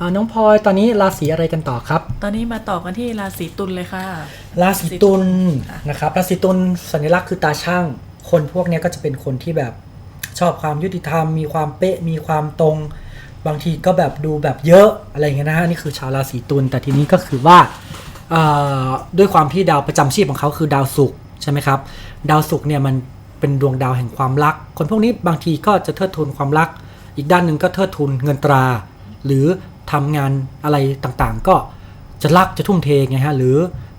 อ่าน้องพลอยตอนนี้ราศีอะไรกันต่อครับ ตอนนี้มาต่อกันที่ราศีตุลเลยค่ะ ราศีตุลนะครับราศีตุลสัญลักษณ์คือตาช่าง คนพวกเนี้ยก็จะเป็นคนที่แบบชอบความยุติธรรม มีความเป๊ะมีความตรง บางทีก็แบบดูแบบเยอะอะไรอย่างเงี้ยนะฮะนี่คือชาวราศีตุลแต่ทีนี้ก็คือว่าเอ่อด้วยความที่ดาวประจำชีพของเขาคือดาวศุกร์ใช่ไหมครับดาวศุกร์เนี่ยมันเป็นดวงดาวแห่งความรัก คนพวกนี้บางทีก็จะเทิดทูนความรัก อีกด้านหนึ่งก็เทิดทูนเงินตรา หรือ ทำงานอะไรต่างๆ ก็จะรักจะทุ่มเทไงฮะหรือ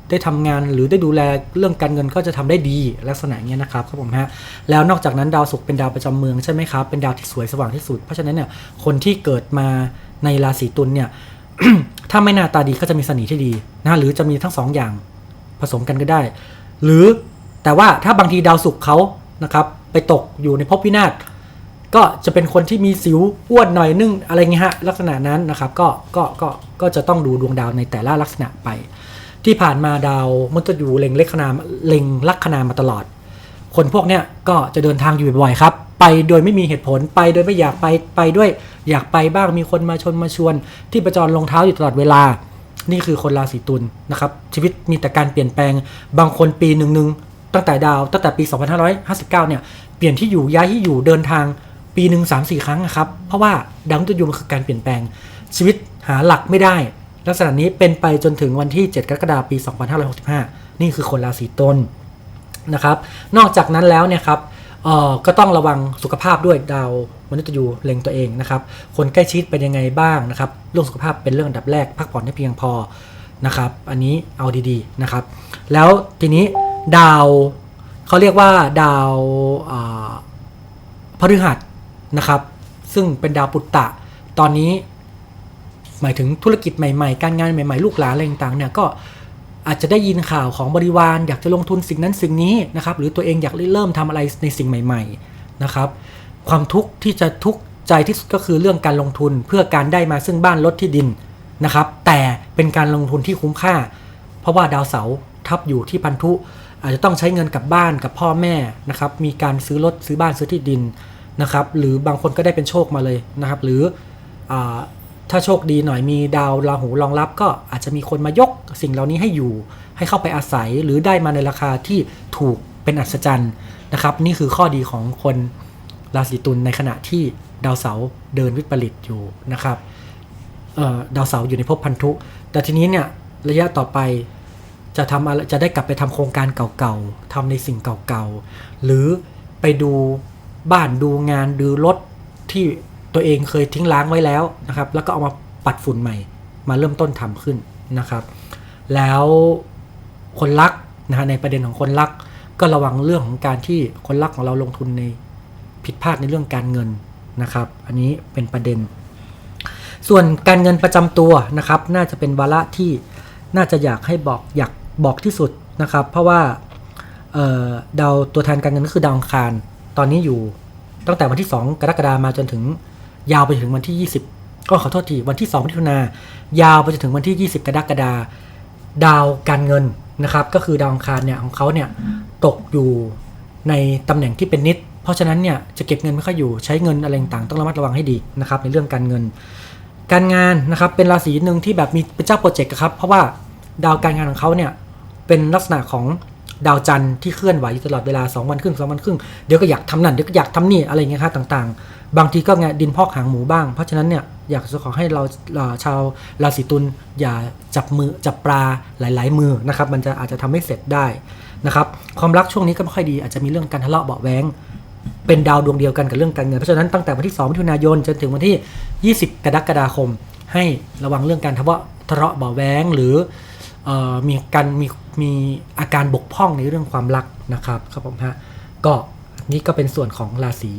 ได้ทำงานหรือได้ดูแลเรื่องการเงินก็จะทำได้ดีลักษณะเงี้ยนะครับครับผมฮะแล้วนอกจากนั้นดาวศุกร์เป็นดาวประจำเมืองใช่ไหมครับเป็นดาวที่สวยสว่างที่สุด เพราะฉะนั้นเนี่ยคนที่เกิดมาในราศีตุลเนี่ยถ้าไม่หน้าตาดีก็จะมีเสน่ห์ที่ดีนะหรือจะมีทั้งสองอย่างผสมกันก็ได้ หรือแต่ว่าถ้าบางทีดาวศุกร์เขานะครับไปตกอยู่ในภพวินาศ ก็จะเป็นคนที่มีสิวอ้วนหน่อยนึงอะไรเงี้ยฮะลักษณะนั้นนะครับก็ก็ก็ก็จะต้องดูดวงดาวในแต่ละลักษณะไป ที่ผ่านมาดาวมันจะอยู่เล็งเลขนาเล็งลัคนามาตลอด คนพวกเนี้ยก็จะเดินทางอยู่บ่อยๆครับ ไปโดยไม่มีเหตุผลไปโดยไม่อยากไปไปด้วยอยากไปบ้างมีคนมาชนมาชวน ที่ประจรลงเท้าอยู่ตลอดเวลา นี่คือคนราศีตุลนะครับชีวิตมีแต่การเปลี่ยนแปลงบางคนปีหนึ่งหนึ่งตั้งแต่ดาวตั้งแต่ปี 2559 เนี่ยเปลี่ยนที่อยู่ย้ายที่อยู่เดินทาง ปีหนึ่งสามสี่ครั้งนะครับ เพราะว่าดาวมฤตยูมันคือการเปลี่ยนแปลงชีวิตหาหลักไม่ได้ ลักษณะนี้เป็นไปจนถึงวันที่ 7 กรกฎาคมปี 2565 นี่คือคนราศีตุลนะครับ นอกจากนั้นแล้วเนี่ยครับเอ่อก็ต้องระวังสุขภาพด้วยดาวมนุษย์ยูเล็งตัวเองนะครับ คนใกล้ชิดเป็นยังไงบ้างนะครับ เรื่องสุขภาพเป็นเรื่องอันดับแรก พักผ่อนให้เพียงพอนะครับ อันนี้เอาดีๆนะครับ แล้วทีนี้ดาวเขาเรียกว่าดาวพฤหัส นะครับ ซึ่งเป็นดาวปุตตะ ตอนนี้ หมายถึงธุรกิจใหม่ๆ การงานใหม่ๆ ลูกหลานอะไรต่างๆเนี่ยก็อาจจะได้ยินข่าวของบริวาร อยากจะลงทุนสิ่งนั้นสิ่งนี้นะครับ หรือตัวเองอยากเริ่มทำอะไรในสิ่งใหม่ ๆนะครับ ความทุกข์ที่จะทุกข์ใจที่สุดก็คือเรื่องการลงทุนเพื่อการได้มาซึ่งบ้านรถที่ดินนะครับ แต่เป็นการลงทุนที่คุ้มค่า เพราะว่าดาวเสาร์ทับอยู่ที่พันธุ อาจจะต้องใช้เงินกับบ้านกับพ่อแม่นะครับ มีการซื้อรถซื้อบ้านซื้อที่ดิน นะครับหรือบางคนก็ได้เป็นโชคมาเลยนะครับ หรืออถ้าโชคดีหน่อยมีดาวราหูรองรับก็อาจจะมีคนมายกสิ่งเหล่านี้ให้อยู่ ให้เข้าไปอาศัยหรือได้มาในราคาที่ถูกเป็นอัศจรรย์นะครับ นี่คือข้อดีของคนราศีตุลในขณะที่ดาวเสาร์เดินวิปริตอยู่นะครับดาวเสาร์อยู่ในภพพันธุ แต่ทีนี้เนี่ยระยะต่อไปจะทำอะไรจะได้กลับไปทำโครงการเก่าๆทำในสิ่งเก่าๆ หรือไปดู บ้านดูงานดูรถที่ตัวเองเคยทิ้งล้างไว้แล้วนะครับ แล้วก็เอามาปัดฝุ่นใหม่ มาเริ่มต้นทำขึ้นนะครับ แล้วคนรักนะฮะในประเด็นของคนรัก ก็ระวังเรื่องของการที่คนรักของเราลงทุนในผิดพลาดในเรื่องการเงินนะครับ อันนี้เป็นประเด็น ส่วนการเงินประจำตัวนะครับ น่าจะเป็นวาระที่น่าจะอยากให้บอกอยากบอกที่สุดนะครับ เพราะว่าเดาวตัวแทนการเงินก็คือดาวอังคาร ตอนนี้อยู่ตั้งแต่วันที่ 2 กรกฎาคมมาจนถึงยาวไปถึงวันที่ 20 ก็ขอโทษทีวันที่2มิถุนายาวไปจนถึงวันที่ 20 กรกฎาคมดาวการเงินนะครับ ก็คือดาวอังคารเนี่ยของเขาเนี่ยตกอยู่ในตำแหน่งที่เป็นนิด เพราะฉะนั้นเนี่ยจะเก็บเงินไม่ค่อยอยู่ใช้เงินอะไรต่างต้องระมัดระวังให้ดีนะครับในเรื่องการเงิน การงานนะครับเป็นราศีหนึ่งที่แบบมีเป็นเจ้าโปรเจกต์ครับเพราะว่าดาวการงานของเขาเนี่ยเป็นลักษณะของ ดาวจันทร์ที่เคลื่อนไหวอยู่ตลอดเวลา 2 วันครึ่งสองวันครึ่งเดี๋ยวก็อยากทำนั่นเดี๋ยวก็อยากทำนี่อะไรเงี้ยครับต่างๆ บางทีก็ไงดินพอกหางหมูบ้าง เพราะฉะนั้นเนี่ยอยากจะขอให้เราเอ่อชาวราศีตุลอย่าจับมือจับปลาหลาย ๆ มือนะครับมันจะอาจจะทำให้เสร็จได้นะครับความรักช่วงนี้ก็ไม่ค่อยดีอาจจะมีเรื่องการทะเลาะเบาะแวงเป็นดาวดวงเดียวกันกับเรื่องการเงิน เพราะฉะนั้นตั้งแต่วันที่ 2 มิถุนายนจนถึงวันที่ 20 กรกฎาคม ให้ระวังเรื่องการทะเลาะทะเลาะเบาะแวงหรือ มีการมีมีอาการบกพร่องในเรื่องความรักนะครับครับผมฮะก็นี่ก็เป็นส่วนของราศี